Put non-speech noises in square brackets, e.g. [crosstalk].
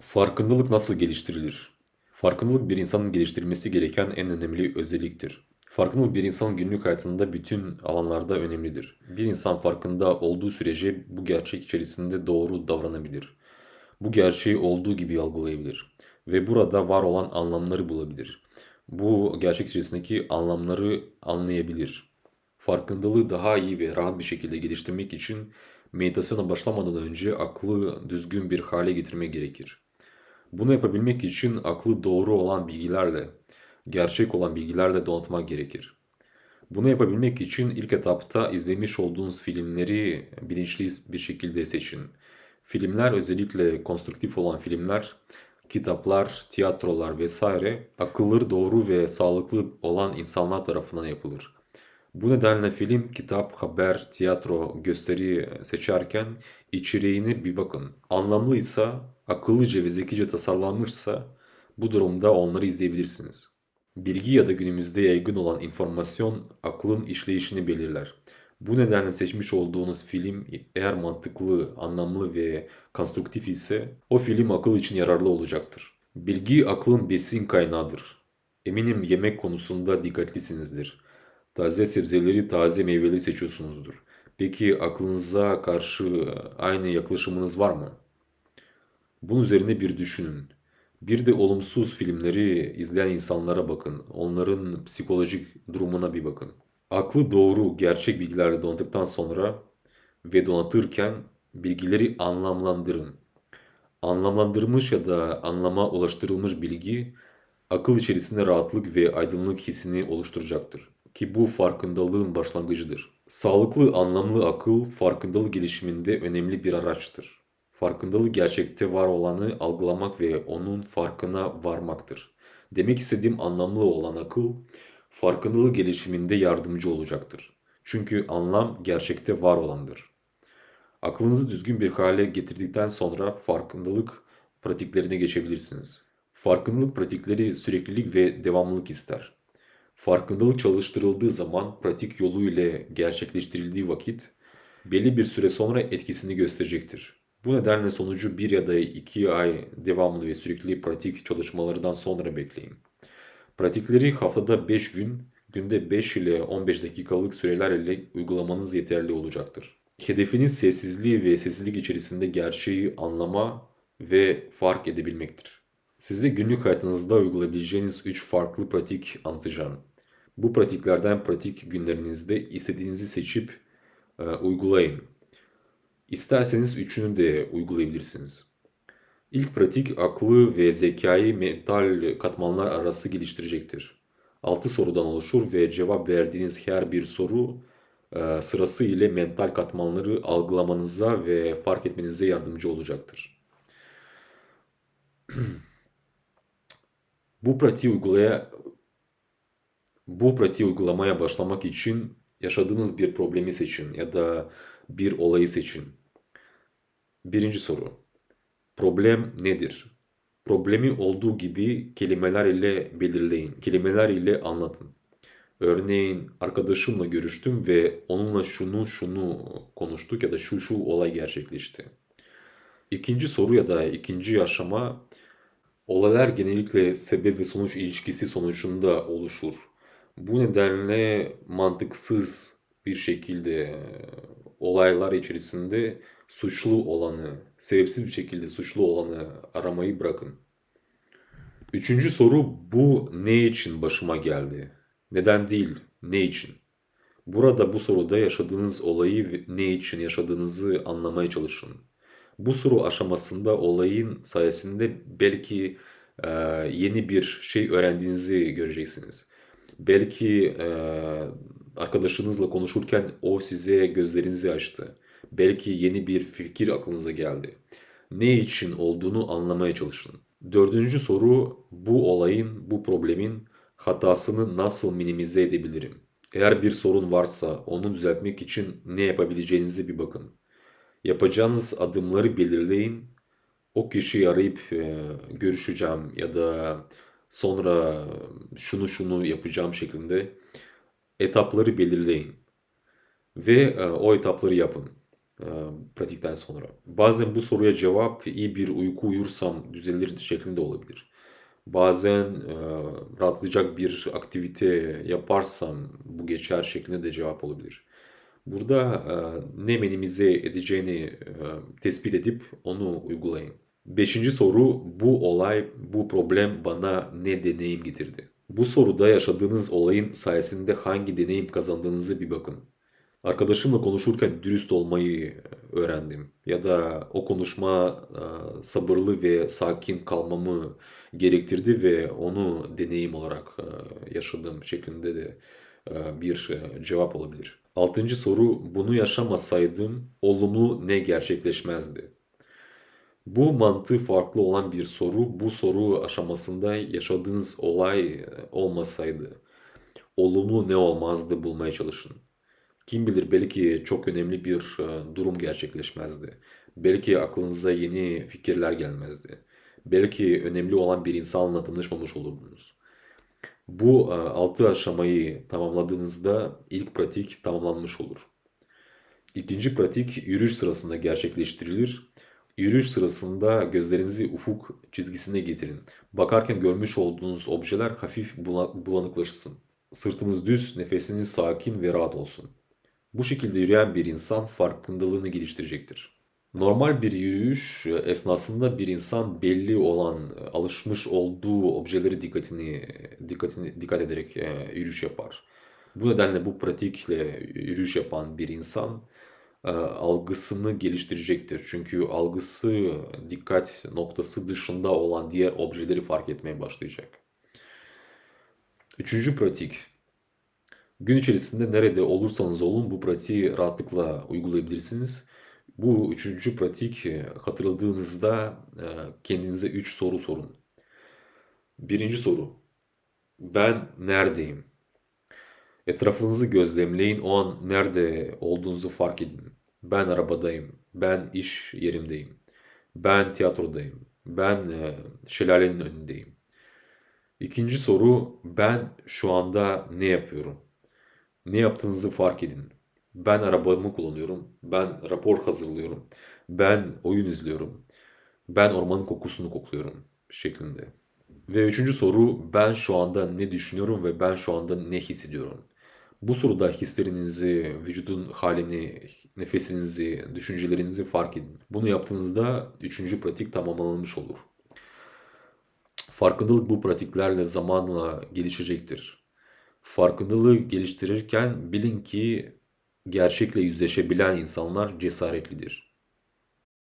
Farkındalık nasıl geliştirilir? Farkındalık bir insanın geliştirmesi gereken en önemli özelliktir. Farkındalık bir insanın günlük hayatında bütün alanlarda önemlidir. Bir insan farkında olduğu sürece bu gerçek içerisinde doğru davranabilir. Bu gerçeği olduğu gibi algılayabilir ve burada var olan anlamları bulabilir. Bu gerçek içerisindeki anlamları anlayabilir. Farkındalığı daha iyi ve rahat bir şekilde geliştirmek için meditasyona başlamadan önce aklı düzgün bir hale getirmek gerekir. Bunu yapabilmek için aklı doğru olan bilgilerle, gerçek olan bilgilerle donatmak gerekir. Bunu yapabilmek için ilk etapta izlemiş olduğunuz filmleri bilinçli bir şekilde seçin. Filmler özellikle konstruktif olan filmler, kitaplar, tiyatrolar vesaire akılları doğru ve sağlıklı olan insanlar tarafından yapılır. Bu nedenle film, kitap, haber, tiyatro, gösteri seçerken içeriğine bir bakın. Anlamlıysa, akıllıca ve zekice tasarlanmışsa bu durumda onları izleyebilirsiniz. Bilgi ya da günümüzde yaygın olan informasyon aklın işleyişini belirler. Bu nedenle seçmiş olduğunuz film eğer mantıklı, anlamlı ve konstruktif ise o film akıl için yararlı olacaktır. Bilgi aklın besin kaynağıdır. Eminim yemek konusunda dikkatlisinizdir. Taze sebzeleri, taze meyveleri seçiyorsunuzdur. Peki aklınıza karşı aynı yaklaşımınız var mı? Bunun üzerine bir düşünün. Bir de olumsuz filmleri izleyen insanlara bakın. Onların psikolojik durumuna bir bakın. Aklı doğru, gerçek bilgilerle donattıktan sonra ve donatırken bilgileri anlamlandırın. Anlamlandırılmış ya da anlama ulaştırılmış bilgi akıl içerisinde rahatlık ve aydınlık hissini oluşturacaktır. Ki bu farkındalığın başlangıcıdır. Sağlıklı, anlamlı akıl farkındalık gelişiminde önemli bir araçtır. Farkındalık gerçekte var olanı algılamak ve onun farkına varmaktır. Demek istediğim anlamlı olan akıl, farkındalık gelişiminde yardımcı olacaktır. Çünkü anlam gerçekte var olandır. Aklınızı düzgün bir hale getirdikten sonra farkındalık pratiklerine geçebilirsiniz. Farkındalık pratikleri süreklilik ve devamlılık ister. Farkındalık çalıştırıldığı zaman pratik yolu ile gerçekleştirildiği vakit belli bir süre sonra etkisini gösterecektir. Bu nedenle sonucu bir ya da iki ay devamlı ve sürekli pratik çalışmalarından sonra bekleyin. Pratikleri haftada 5 gün, günde 5 ile 15 dakikalık süreler ile uygulamanız yeterli olacaktır. Hedefiniz sessizliği ve sessizlik içerisinde gerçeği anlama ve fark edebilmektir. Size günlük hayatınızda uygulayabileceğiniz 3 farklı pratik anlatacağım. Bu pratiklerden pratik günlerinizde istediğinizi seçip e, uygulayın. İsterseniz üçünü de uygulayabilirsiniz. İlk pratik aklı ve zekayı mental katmanlar arası geliştirecektir. 6 sorudan oluşur ve cevap verdiğiniz her bir soru e, sırası ile mental katmanları algılamanıza ve fark etmenize yardımcı olacaktır. [clears throat] Bu pratiği uygulaya bu pratiği uygulamaya başlamak için yaşadığınız bir problemi seçin ya da bir olayı seçin. Birinci soru. Problem nedir? Problemi olduğu gibi kelimeler ile belirleyin. Kelimeler ile anlatın. Örneğin arkadaşımla görüştüm ve onunla şunu şunu konuştuk ya da şu şu olay gerçekleşti. İkinci soru ya da ikinci aşama olaylar genellikle sebep ve sonuç ilişkisi sonucunda oluşur. Bu nedenle mantıksız bir şekilde olaylar içerisinde suçlu olanı, sebepsiz bir şekilde suçlu olanı aramayı bırakın. Üçüncü soru bu ne için başıma geldi? Neden değil, ne için? Burada bu soruda yaşadığınız olayı ne için yaşadığınızı anlamaya çalışın. Bu soru aşamasında olayın sayesinde belki e, yeni bir şey öğrendiğinizi göreceksiniz. Belki e, arkadaşınızla konuşurken o size gözlerinizi açtı. Belki yeni bir fikir aklınıza geldi. Ne için olduğunu anlamaya çalışın. Dördüncü soru bu olayın, bu problemin hatasını nasıl minimize edebilirim? Eğer bir sorun varsa onu düzeltmek için ne yapabileceğinize bir bakın. Yapacağınız adımları belirleyin. O kişiyi arayıp e, görüşeceğim ya da sonra şunu şunu yapacağım şeklinde etapları belirleyin. Ve e, o etapları yapın. e, pratikten sonra. Bazen bu soruya cevap iyi bir uyku uyursam düzelir şeklinde olabilir. Bazen e, rahatlayacak bir aktivite yaparsam bu geçer şeklinde de cevap olabilir. Burada ne minimize edeceğini tespit edip onu uygulayın. Beşinci soru bu olay, bu problem bana ne deneyim getirdi? Bu soruda yaşadığınız olayın sayesinde hangi deneyim kazandığınızı bir bakın. Arkadaşımla konuşurken dürüst olmayı öğrendim. Ya da o konuşma e, sabırlı ve sakin kalmamı gerektirdi ve onu deneyim olarak e, yaşadım şeklinde de e, bir e, cevap olabilir. Altıncı soru bunu yaşamasaydım olumlu ne gerçekleşmezdi? Bu mantığı farklı olan bir soru, bu soru aşamasında yaşadığınız olay e, olmasaydı olumlu ne olmazdı bulmaya çalışın. Kim bilir belki çok önemli bir e, durum gerçekleşmezdi. Belki aklınıza yeni fikirler gelmezdi. Belki önemli olan bir insanla tanışmamış olurdunuz. Bu e, altı aşamayı tamamladığınızda ilk pratik tamamlanmış olur. İkinci pratik yürüyüş sırasında gerçekleştirilir. Yürüyüş sırasında gözlerinizi ufuk çizgisine getirin. Bakarken görmüş olduğunuz objeler hafif bula- bulanıklaşsın. Sırtınız düz, nefesiniz sakin ve rahat olsun. Bu şekilde yürüyen bir insan farkındalığını geliştirecektir. Normal bir yürüyüş e, esnasında bir insan belli olan, e, alışmış olduğu objeleri dikkatini dikkatini dikkat ederek e, yürüyüş yapar. Bu nedenle bu pratikle yürüyüş yapan bir insan e, algısını geliştirecektir. Çünkü algısı dikkat noktası dışında olan diğer objeleri fark etmeye başlayacak. Üçüncü pratik. Gün içerisinde nerede olursanız olun bu pratiği rahatlıkla uygulayabilirsiniz. Bu üçüncü pratik e, hatırladığınızda e, kendinize üç soru sorun. Birinci soru. Ben neredeyim? Etrafınızı gözlemleyin. O an nerede olduğunuzu fark edin. Ben arabadayım. Ben iş yerimdeyim. Ben tiyatrodayım. Ben e, şelalenin önündeyim. İkinci soru. Ben şu anda ne yapıyorum? Ne yaptığınızı fark edin. Ben arabamı kullanıyorum. Ben rapor hazırlıyorum. Ben oyun izliyorum. Ben ormanın kokusunu kokluyorum şeklinde. Ve üçüncü soru ben şu anda ne düşünüyorum ve ben şu anda ne hissediyorum? Bu soruda hislerinizi, vücudun halini, nefesinizi, düşüncelerinizi fark edin. Bunu yaptığınızda üçüncü pratik tamamlanmış olur. Farkındalık bu pratiklerle zamanla gelişecektir. Farkındalığı geliştirirken bilin ki gerçekle yüzleşebilen insanlar cesaretlidir.